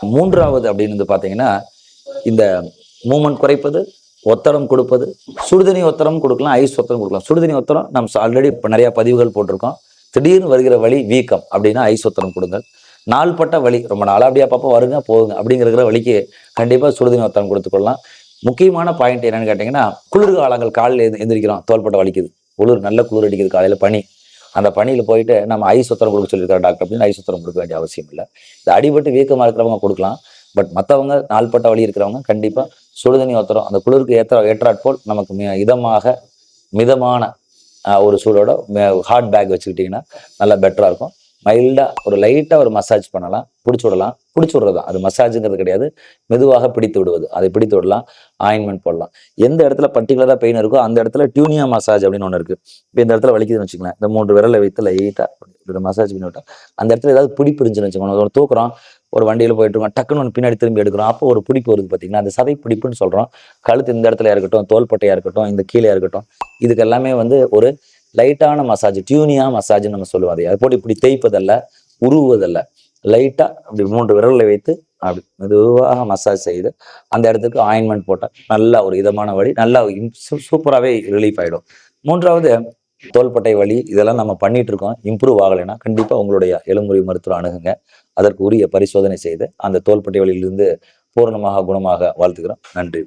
மூன்றாவது அப்படின்னு வந்து பார்த்தீங்கன்னா இந்த மூமெண்ட் குறைப்பது ஒத்தடம் கொடுப்பது சுடுதண்ணி ஒத்தரம் கொடுக்கலாம் ஐஸ் ஒத்தரம் கொடுக்கலாம். சுடுதண்ணி ஒத்தரம் நம்ம ஆல்ரெடி இப்போ நிறையா பதிவுகள் போட்டிருக்கோம். திடீர்னு வருகிற வழி வீக்கம் அப்படின்னா ஐஸ் ஒத்தரம் கொடுங்கள். நாள்பட்ட வழி ரொம்ப நாளாக அப்படியே வருங்க போகுங்க. அப்படிங்கிற வழிக்கு கண்டிப்பாக சுடுதண்ணி ஒத்தரம் கொடுத்துக்கொள்ளலாம் முக்கியமான பாயிண்ட் என்னன்னு கேட்டிங்கன்னா குளிர் காலங்கள் காலையில் எந்த- எந்திரிக்கிறோம். தோள்பட்ட வலிக்குது. குளிர் நல்ல குளிர் அடிக்குது காலையில் பனி. அந்த பணியில் போயிட்டு நம்ம ஐஸ் சுத்திரம் கொடுக்க சொல்லியிருக்காரு டாக்டர் அப்படின்னு ஐஸ் சுத்திரம் கொடுக்க வேண்டிய அவசியம் இல்லை. இந்த அடிபட்டு வீக்கமாக இருக்கிறவங்க கொடுக்கலாம். பட் மற்றவங்க நாள்பட்ட வழி இருக்கிறவங்க கண்டிப்பாக சுடுதண்ணி ஒத்தரம் அந்த குளிருக்கு ஏற்ற ஏற்றாற்போல் நமக்கு மி- இதமாக மிதமான ஒரு சூடோட ஹாட் பேக் வச்சுக்கிட்டிங்கன்னா நல்லா பெட்டராக இருக்கும். மைல்டாக ஒரு லைட்டாக ஒரு மசாஜ் பண்ணலாம் பிடிச்சி விடலாம். பிடிச்சி விடுறது தான் அது மசாஜுங்கிறது கிடையாது. மெதுவாக பிடித்து விடுவது. அதை பிடித்து விடலாம். ஆயின்மெண்ட் போடலாம். எந்த இடத்துல பர்டிகுலராக பெயின் இருக்கோ அந்த இடத்துல டியூனியா மசாஜ் அப்படின்னு ஒன்று இருக்குது இப்போ இந்த இடத்துல வலிக்குதுன்னு வச்சுக்கலாம் இந்த மூன்று விரலை வைத்து லைட்டாக இப்படி மசாஜ் பண்ணி விட்டா அந்த இடத்துல ஏதாவது பிடிப்பு இருந்துச்சுன்னு வச்சுக்கோங்க. ஒரு தூக்குறோம் ஒரு வண்டியில் போயிட்டு இருக்கோம் டக்குன்னு ஒன்று பின்னாடி திரும்பி எடுக்கிறோம். அப்போ ஒரு பிடிப்பு வருது பார்த்தீங்கன்னா அந்த சதை பிடிப்புன்னு சொல்கிறோம் கழுத்து இந்த இடத்துல இருக்கட்டும் தோள்பட்டையாக இருக்கட்டும் இந்த கீழே இருக்கட்டும். இதுக்கு எல்லாமே வந்து ஒரு லைட்டான மசாஜ் டியூனியா மசாஜ்னு நம்ம சொல்லுவோம் அதை அது போட்டு இப்படி தேய்ப்பதல்ல உருவுவதல்ல. லைட்டாக அப்படி மூன்று விரலை வைத்து அப்படி மெதுவாக மசாஜ் செய்து அந்த இடத்துக்கு ஆயின்மெண்ட் போட்டால் நல்லா ஒரு இதமான வழி நல்லா சூப்பராகவே ரிலீஃப் ஆகிடும் மூன்றாவது தோள்பட்டை வலி இதெல்லாம் நம்ம பண்ணிட்டு இருக்கோம். இம்ப்ரூவ் ஆகலைன்னா கண்டிப்பாக உங்களுடைய எலும்புரி மருத்துவ அணுகுங்க. அதற்கு உரிய பரிசோதனை செய்து அந்த தோள்பட்டை வலியிலிருந்து பூரணமாக குணமாக வாழ்த்துக்கிறோம். நன்றி.